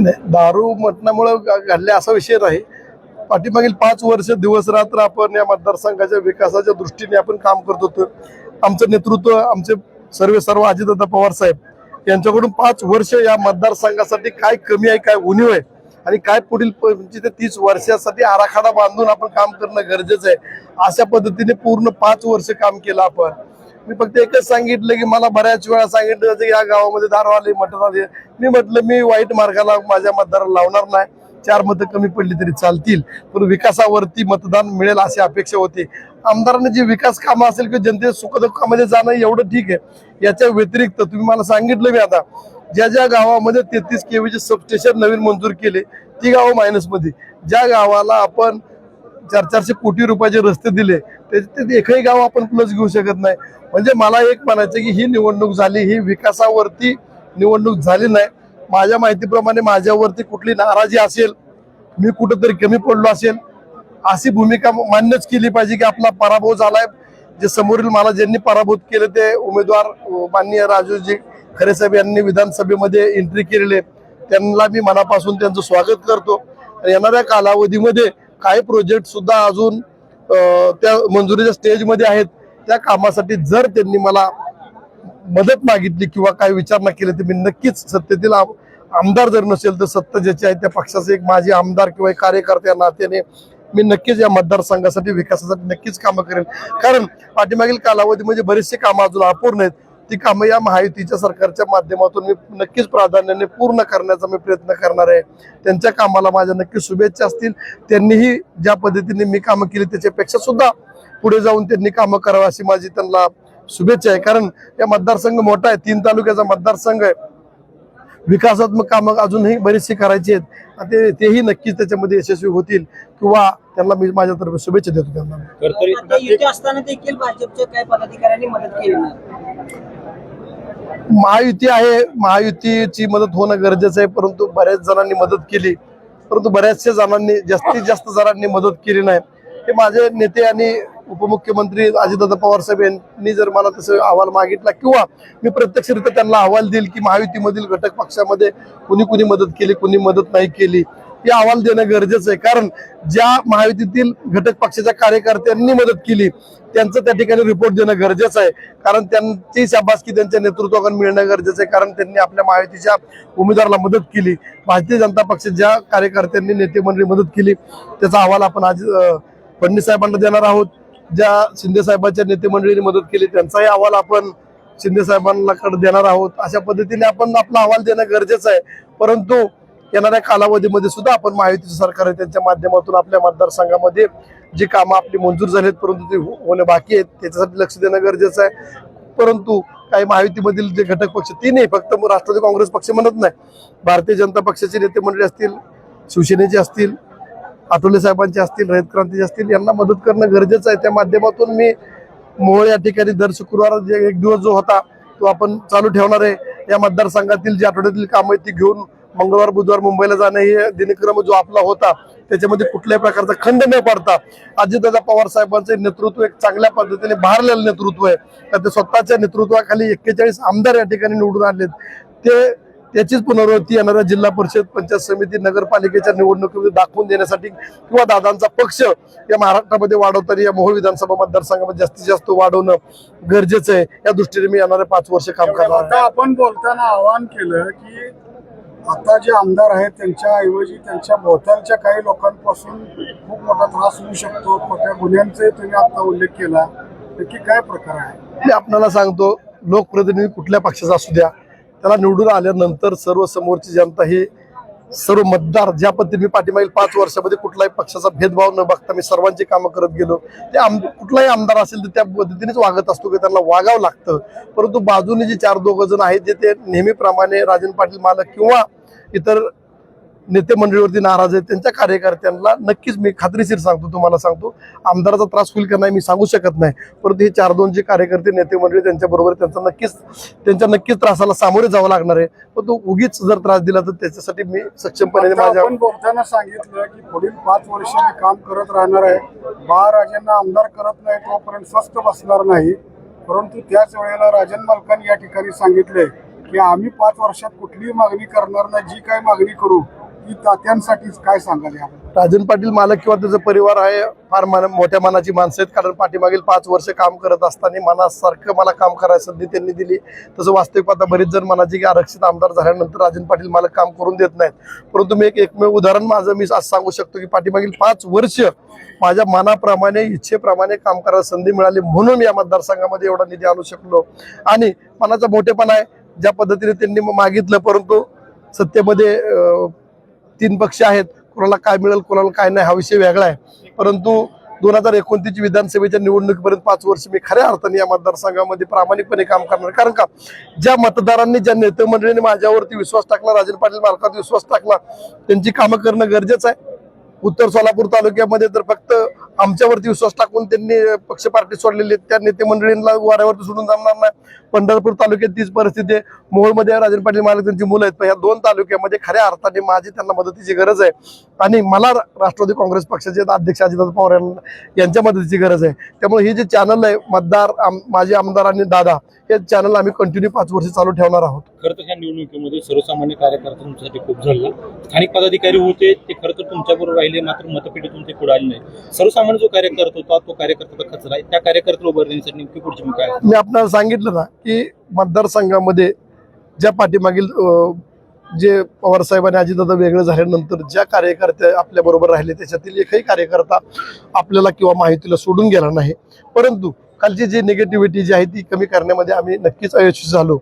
नाही. दारू म्हटण्यामुळे घडले असा विषय नाही. पाठीमागील पाच वर्ष दिवस रात्र आपण या मतदारसंघाच्या विकासाच्या दृष्टीने आपण काम करत होतो. आमचं नेतृत्व आमचे सर्व सर्व अजितदादा पवार साहेब यांच्याकडून पाच वर्ष या मतदारसंघासाठी काय कमी आहे काय उणीव आहे आणि काय पुढील पंचवीस म्हणजे ते तीस वर्षासाठी आराखडा बांधून आपण काम करणं गरजेचं आहे. अशा पद्धतीने पूर्ण पाच वर्ष काम केलं आपण. मी फक्त एकच सांगितलं की मला बऱ्याच वेळा सांगितलं जातं की या गावामध्ये दारवाले मटण आले. मी म्हटलं मी वाईट मार्गाला माझ्या मतदाराला लावणार नाही. चार मतं कमी पडली तरी चालतील. पण विकासावरती मतदान मिळेल अशी अपेक्षा होती. आमदारांनी जी विकास कामं असेल किंवा जनते सुखदुःखामध्ये जाणं एवढं ठीक आहे. याच्या व्यतिरिक्त तुम्ही मला सांगितलं मी आता ज्या ज्या गावामध्ये तेहतीस केवीचे सबस्टेशन नवीन मंजूर केले ती गावं मायनसमध्ये ज्या गावाला आपण चार चारशे कोटी रुपयाचे रस्ते दिले त्याच्यात एकही गाव आपण प्लस घेऊ शकत नाही. म्हणजे मला एक म्हणायचं की ही निवडणूक झाली ही विकासावरती निवडणूक झाली नाही. माझ्या माहितीप्रमाणे माझ्यावरती कुठली नाराजी असेल मी कुठंतरी कमी पडलो असेल अशी भूमिका मान्यच केली पाहिजे की आपला पराभव झालाय. जे समोरील मला ज्यांनी पराभूत केले ते उमेदवार माननीय राजूजी खरे साहेब यांनी विधानसभेमध्ये एंट्री केलेले. त्यांना मी मनापासून त्यांचं स्वागत करतो. येणाऱ्या कालावधीमध्ये काही प्रोजेक्ट सुद्धा अजून त्या मंजुरीच्या स्टेजमध्ये आहेत. त्या कामासाठी जर त्यांनी मला मदत मागितली किंवा काही विचारणा केली तर मी नक्कीच सत्तेतील आम- आमदार जर नसेल तर सत्ता ज्याची आहे त्या पक्षाचे एक माझे आमदार किंवा एक नात्याने मी नक्कीच या मतदारसंघासाठी विकासासाठी नक्कीच कामं करेन. कारण पाठीमागील कालावधीमध्ये बरेचसे कामं अजून अपूर्ण आहेत. ती कामं या महायुतीच्या सरकारच्या माध्यमातून मी नक्कीच प्राधान्याने पूर्ण करण्याचा मी प्रयत्न करणार आहे. त्यांच्या कामाला माझ्या नक्की शुभेच्छा असतील. त्यांनीही ज्या पद्धतीने मी कामं केली त्याच्यापेक्षा सुद्धा पुढे जाऊन त्यांनी कामं करावं अशी माझी त्यांना शुभेच्छा आहे. कारण या मतदारसंघ मोठा आहे. तीन तालुक्याचा मतदारसंघ आहे. विकासात्मक कामं अजूनही बरीचशी करायची आहेत. ते तेही नक्कीच त्याच्यामध्ये यशस्वी होतील किंवा त्यांना मी माझ्यातर्फे शुभेच्छा देतो त्यांना. महायुती आहे. महायुतीची मदत होणं गरजेचं आहे परंतु बऱ्याच जणांनी मदत केली. परंतु बऱ्याचशा जणांनी जास्तीत जास्त जणांनी मदत केली नाही. हे माझे नेते आणि उपमुख्यमंत्री अजितदादा पवार साहेब यांनी जर मला तसं अहवाल मागितला किंवा मी प्रत्यक्षरित्या त्यांना अहवाल देईल की महायुतीमधील घटक पक्षामध्ये कुणी कुणी मदत केली कुणी मदत नाही केली. हे अहवाल देणं गरजेचं आहे. कारण ज्या महायुतीतील घटक पक्षाच्या कार्यकर्त्यांनी मदत केली त्यांचं त्या ठिकाणी रिपोर्ट देणं गरजेचं आहे. कारण त्यांची शाबासकी त्यांच्या नेतृत्वाकडून मिळणं गरजेचं आहे. कारण त्यांनी आपल्या महायुतीच्या उमेदवाराला मदत केली. भारतीय जनता पक्ष ज्या कार्यकर्त्यांनी नेते मंडळी मदत केली त्याचा अहवाल आपण आज अं, फडणवीस साहेबांना देणार आहोत. ज्या शिंदे साहेबांच्या नेतेमंडळीने मदत केली त्यांचाही अहवाल आपण शिंदे साहेबांना देणार आहोत. अशा पद्धतीने आपण आपला अहवाल देणं गरजेचं आहे. परंतु येणाऱ्या कालावधीमध्ये सुद्धा आपण महायुतीचं सरकार आहे त्यांच्या माध्यमातून आपल्या मतदारसंघामध्ये जी कामं आपली मंजूर झालीत परंतु ते हो- होणं बाकी आहेत त्याच्यासाठी लक्ष देणं गरजेचं आहे. परंतु काही महायुतीमधील जे घटक पक्ष ती नाही फक्त राष्ट्रवादी काँग्रेस पक्ष म्हणत नाही. भारतीय जनता पक्षाचे नेते मंडळी असतील शिवसेनेचे असतील आठवले साहेबांचे असतील रयत क्रांतीचे असतील यांना मदत करणं गरजेचं आहे. त्या माध्यमातून मी मोहोळ या ठिकाणी दर शुक्रवार एक दिवस जो होता तो आपण चालू ठेवणार आहे. या मतदारसंघातील जी आठवड्यातील कामं आहेत ती घेऊन मंगळवार बुधवार मुंबईला जाणं हे दिनक्रम जो आपला होता त्याच्यामध्ये कुठल्याही प्रकारचा खंड न पडता अजितदादा पवार साहेबांचे नेतृत्व एक चांगल्या पद्धतीने भारलेलं नेतृत्व आहे. तर ते स्वतःच्या नेतृत्वाखाली एक्केचाळीस आमदार या ठिकाणी निवडून आणलेत. ते त्याचीच पुनरावृत्ती येणाऱ्या जिल्हा परिषद पंचायत समिती नगरपालिकेच्या निवडणुकीमध्ये दाखवून देण्यासाठी किंवा दादांचा पक्ष या महाराष्ट्रामध्ये वाढवताना या मोहोळ विधानसभा मतदारसंघामध्ये जास्तीत जास्त वाढवणं गरजेचं आहे. या दृष्टीने मी येणारे पाच वर्ष काम करणार आपण बोलताना आवाहन केलं की आता जे आमदार आहेत त्यांच्याऐवजी त्यांच्या भोवतालच्या काही लोकांपासून खूप मोठा त्रास होऊ शकतो. मोठ्या गुन्ह्यांचे तुम्ही आता उल्लेख केला. नक्की काय प्रकार आहे? मी आपल्याला सांगतो लोकप्रतिनिधी कुठल्या पक्षाचा असू द्या त्याला निवडून आल्यानंतर सर्व समोरची जनता ही सर्व मतदार ज्या पद्धतीने मी पाठीमागील पाच वर्षामध्ये कुठलाही पक्षाचा भेदभाव न बघता मी सर्वांची कामं करत गेलो. ते आम कुठलाही आमदार असेल तर त्या पद्धतीनेच वागत असतो की त्यांना वागावं लागतं. परंतु बाजूने जे चार दोघं जण आहेत जे ते नेहमीप्रमाणे राजन पाटील मालक किंवा इतर नेते मंडळीवरती नाराज आहेत त्यांच्या कार्यकर्त्यांना नक्कीच मी खात्रीशीर सांगतो तुम्हाला सांगतो. आमदाराचा त्रास होईल का नाही मी सांगू शकत नाही. परंतु हे चार दोन जे कार्यकर्ते नेते मंडळी त्यांच्या बरोबर त्यांचा नक्कीच त्यांच्या नक्कीच त्रासाला सामोरे जावं लागणार आहे. पण तो उगीच जर त्रास दिला तर त्याच्यासाठी मी सक्षमपणे माझ्या बोलताना सांगितलं की पुढील पाच वर्ष मी काम करत राहणार आहे. बाळराजांना आमदार करत नाही तोपर्यंत स्वस्त बसणार नाही. परंतु त्याच वेळेला राजन मालकांनी या ठिकाणी सांगितले की आम्ही पाच वर्षात कुठलीही मागणी करणार नाही जी काय मागणी करू की तात्यांसाठीच काय सांगाल याबद्दल? राजन पाटील मालक किंवा त्याचा परिवार आहे फार मान मोठ्या मनाची माणसं आहेत कारण पाठीमागील पाच वर्ष काम करत असताना मनासारखं मला काम करायची संधी त्यांनी दिली. तसं वास्तविक आता बरेच जण मनाचे की आरक्षित आमदार झाल्यानंतर राजन पाटील मालक काम करून देत नाहीत. परंतु मी एक एकमेव उदाहरण माझं मी आज सांगू शकतो की पाठीमागील पाच वर्ष माझ्या मनाप्रमाणे इच्छेप्रमाणे काम करायला संधी मिळाली म्हणून मी या मतदारसंघामध्ये एवढा निधी आणू शकलो. आणि मनाचा मोठेपणा आहे ज्या पद्धतीने त्यांनी मागितलं परंतु सत्तेमध्ये तीन पक्ष आहेत. कोणाला काय मिळेल कोणाला काय नाही हा विषय वेगळा आहे. परंतु दोन हजार एकोणतीस विधानसभेच्या निवडणुकीपर्यंत पाच वर्ष मी खऱ्या अर्थाने या मतदारसंघामध्ये प्रामाणिकपणे काम करणार. कारण का? ज्या मतदारांनी ज्या नेते माझ्यावरती विश्वास टाकला राजन पाटील मालकात विश्वास टाकला त्यांची कामं करणं गरजेचं आहे. उत्तर सोलापूर तालुक्यामध्ये तर फक्त आमच्यावरती विश्वास टाकून त्यांनी पक्ष पार्टी सोडलेली त्या नेते मंडळींना वाऱ्यावरती सोडून जमणार नाही. पंढरपूर तालुक्यात तीच परिस्थिती आहे. मोहोळमध्ये राजन पाटील मालक त्यांची मुलं आहेत. पण या दोन तालुक्यामध्ये खऱ्या अर्थाने माझी त्यांना मदतीची गरज आहे. आणि मला राष्ट्रवादी काँग्रेस पक्षाचे अध्यक्ष अजितदादा पवार यांना- यांच्या मदतीची गरज आहे. त्यामुळे हे जे चॅनल आहे मतदार आम- माझे आमदार आणि दादा हे चॅनल आम्ही कंटिन्यू पाच वर्ष चालू ठेवणार आहोत. खरं तर ह्या निवडणुकीमध्ये सर्वसामान्य कार्यकर्त्यांसाठी खूप झाला. स्थानिक पदाधिकारी होते ते खरं तर तुमच्याबरोबर राहिले मात्र मतपेटी तुमचे पुढे आले नाही सर्वसामान्य जो कार्यकर्ता होता तो कार्यकर्ता खचला आहे. त्या कार्यकर्त्याला उभारण्यासाठी नेमकी पुढची मी आहे मी आपल्याला सांगितलं ना की मतदारसंघामध्ये ज्या पाठीमागील जे पवार साहेबांनी अजितदादा वेगळं झाल्यानंतर ज्या कार्यकर्ते आपल्या बरोबर राहिले त्याच्यातील एकही कार्यकर्ता आपल्याला किंवा माहितीला सोडून गेला नाही. परंतु कालची जी निगेटिव्हिटी जी आहे ती कमी करण्यामध्ये आम्ही नक्कीच अयशस्वी झालो.